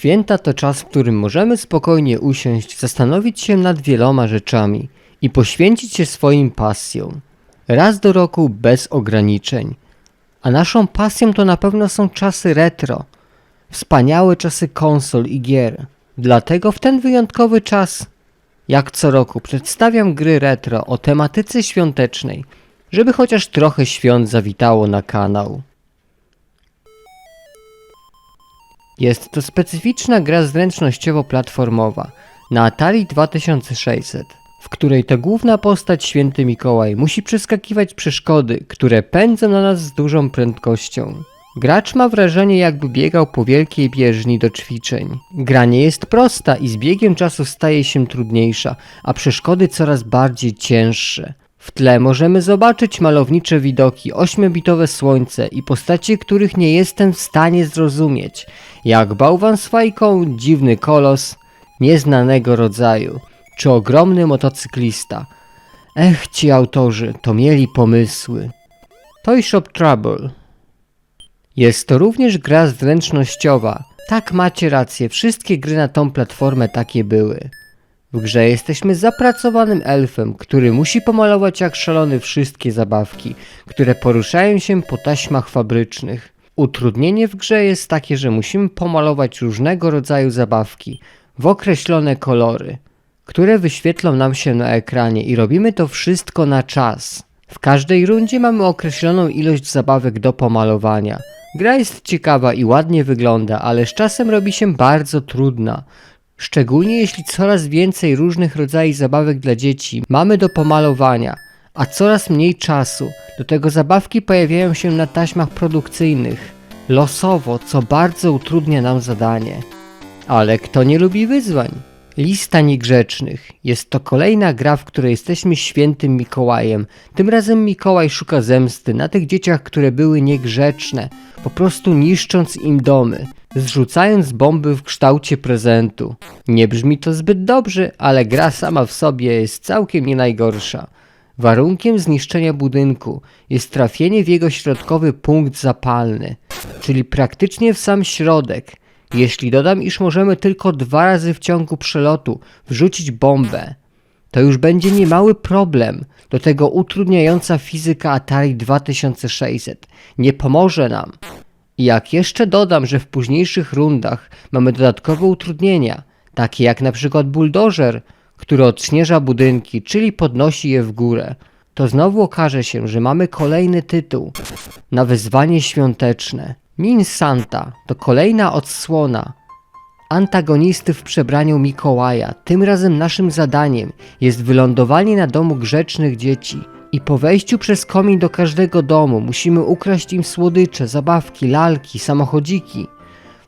Święta to czas, w którym możemy spokojnie usiąść, zastanowić się nad wieloma rzeczami i poświęcić się swoim pasjom. Raz do roku bez ograniczeń. A naszą pasją to na pewno są czasy retro. Wspaniałe czasy konsol i gier. Dlatego w ten wyjątkowy czas, jak co roku, przedstawiam gry retro o tematyce świątecznej, żeby chociaż trochę świąt zawitało na kanał. Jest to specyficzna gra zręcznościowo-platformowa na Atari 2600, w której to główna postać Święty Mikołaj musi przeskakiwać przeszkody, które pędzą na nas z dużą prędkością. Gracz ma wrażenie, jakby biegał po wielkiej bieżni do ćwiczeń. Gra nie jest prosta i z biegiem czasu staje się trudniejsza, a przeszkody coraz bardziej cięższe. W tle możemy zobaczyć malownicze widoki, 8-bitowe słońce i postacie, których nie jestem w stanie zrozumieć, jak bałwan z fajką, dziwny kolos, nieznanego rodzaju, czy ogromny motocyklista. Ech, ci autorzy, to mieli pomysły. Toy Shop Trouble jest to również gra zręcznościowa. Tak macie rację, wszystkie gry na tą platformę takie były. W grze jesteśmy zapracowanym elfem, który musi pomalować jak szalony wszystkie zabawki, które poruszają się po taśmach fabrycznych. Utrudnienie w grze jest takie, że musimy pomalować różnego rodzaju zabawki w określone kolory, które wyświetlą nam się na ekranie i robimy to wszystko na czas. W każdej rundzie mamy określoną ilość zabawek do pomalowania. Gra jest ciekawa i ładnie wygląda, ale z czasem robi się bardzo trudna. Szczególnie jeśli coraz więcej różnych rodzajów zabawek dla dzieci mamy do pomalowania, a coraz mniej czasu. Do tego zabawki pojawiają się na taśmach produkcyjnych, losowo, co bardzo utrudnia nam zadanie. Ale kto nie lubi wyzwań? Lista Niegrzecznych. Jest to kolejna gra, w której jesteśmy świętym Mikołajem. Tym razem Mikołaj szuka zemsty na tych dzieciach, które były niegrzeczne, po prostu niszcząc im domy, zrzucając bomby w kształcie prezentu. Nie brzmi to zbyt dobrze, ale gra sama w sobie jest całkiem nie najgorsza. Warunkiem zniszczenia budynku jest trafienie w jego środkowy punkt zapalny, czyli praktycznie w sam środek. Jeśli dodam, iż możemy tylko dwa razy w ciągu przelotu wrzucić bombę, to już będzie niemały problem. Do tego utrudniająca fizyka Atari 2600 nie pomoże nam. Jak jeszcze dodam, że w późniejszych rundach mamy dodatkowe utrudnienia, takie jak na przykład buldożer, który odśnieża budynki, czyli podnosi je w górę, to znowu okaże się, że mamy kolejny tytuł na wyzwanie świąteczne. Min Santa to kolejna odsłona antagonisty w przebraniu Mikołaja. Tym razem naszym zadaniem jest wylądowanie na domu grzecznych dzieci. I po wejściu przez komin do każdego domu musimy ukraść im słodycze, zabawki, lalki, samochodziki.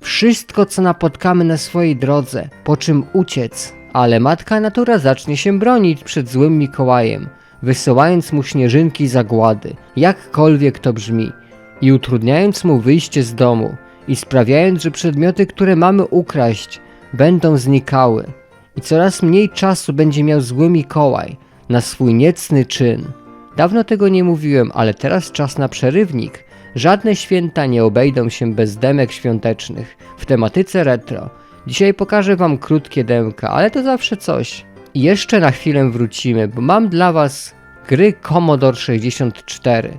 Wszystko, co napotkamy na swojej drodze, po czym uciec. Ale matka natura zacznie się bronić przed złym Mikołajem, wysyłając mu śnieżynki zagłady, jakkolwiek to brzmi, i utrudniając mu wyjście z domu i sprawiając, że przedmioty, które mamy ukraść, będą znikały. I coraz mniej czasu będzie miał zły Mikołaj na swój niecny czyn. Dawno tego nie mówiłem, ale teraz czas na przerywnik. Żadne święta nie obejdą się bez demek świątecznych w tematyce retro. Dzisiaj pokażę wam krótkie demka, ale to zawsze coś. I jeszcze na chwilę wrócimy, bo mam dla was gry Commodore 64.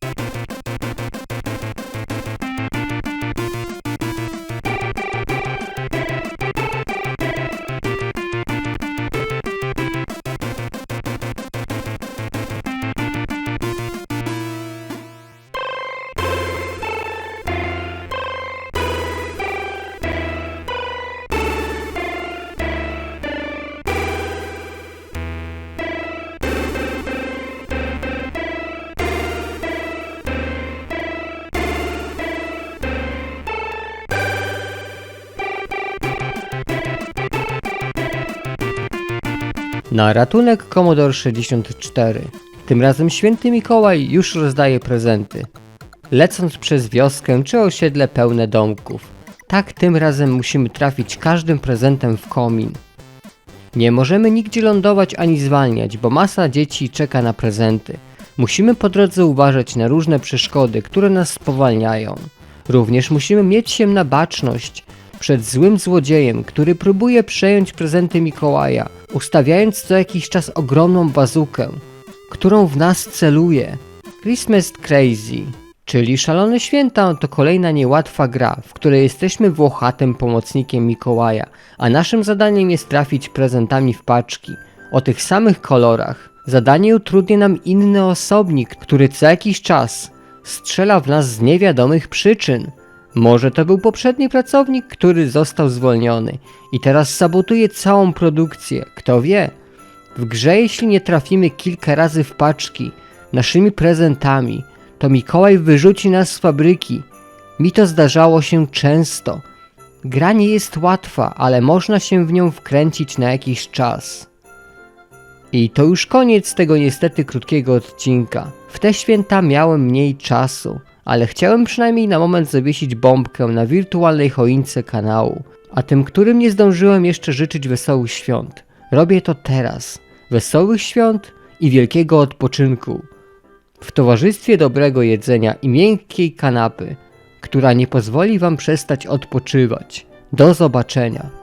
Na ratunek Commodore 64. Tym razem święty Mikołaj już rozdaje prezenty. Lecąc przez wioskę czy osiedle pełne domków. Tak tym razem musimy trafić każdym prezentem w komin. Nie możemy nigdzie lądować ani zwalniać, bo masa dzieci czeka na prezenty. Musimy po drodze uważać na różne przeszkody, które nas spowalniają. Również musimy mieć się na baczność przed złym złodziejem, który próbuje przejąć prezenty Mikołaja, ustawiając co jakiś czas ogromną bazukę, którą w nas celuje. Christmas Crazy, czyli Szalone Święta, to kolejna niełatwa gra, w której jesteśmy włochatym pomocnikiem Mikołaja, a naszym zadaniem jest trafić prezentami w paczki o tych samych kolorach. Zadanie utrudnia nam inny osobnik, który co jakiś czas strzela w nas z niewiadomych przyczyn. Może to był poprzedni pracownik, który został zwolniony i teraz sabotuje całą produkcję, kto wie. W grze jeśli nie trafimy kilka razy w paczki naszymi prezentami, to Mikołaj wyrzuci nas z fabryki. Mi to zdarzało się często. Gra nie jest łatwa, ale można się w nią wkręcić na jakiś czas. I to już koniec tego niestety krótkiego odcinka. W te święta miałem mniej czasu, ale chciałem przynajmniej na moment zawiesić bombkę na wirtualnej choince kanału. A tym, którym nie zdążyłem jeszcze życzyć wesołych świąt, robię to teraz. Wesołych świąt i wielkiego odpoczynku. W towarzystwie dobrego jedzenia i miękkiej kanapy, która nie pozwoli wam przestać odpoczywać. Do zobaczenia.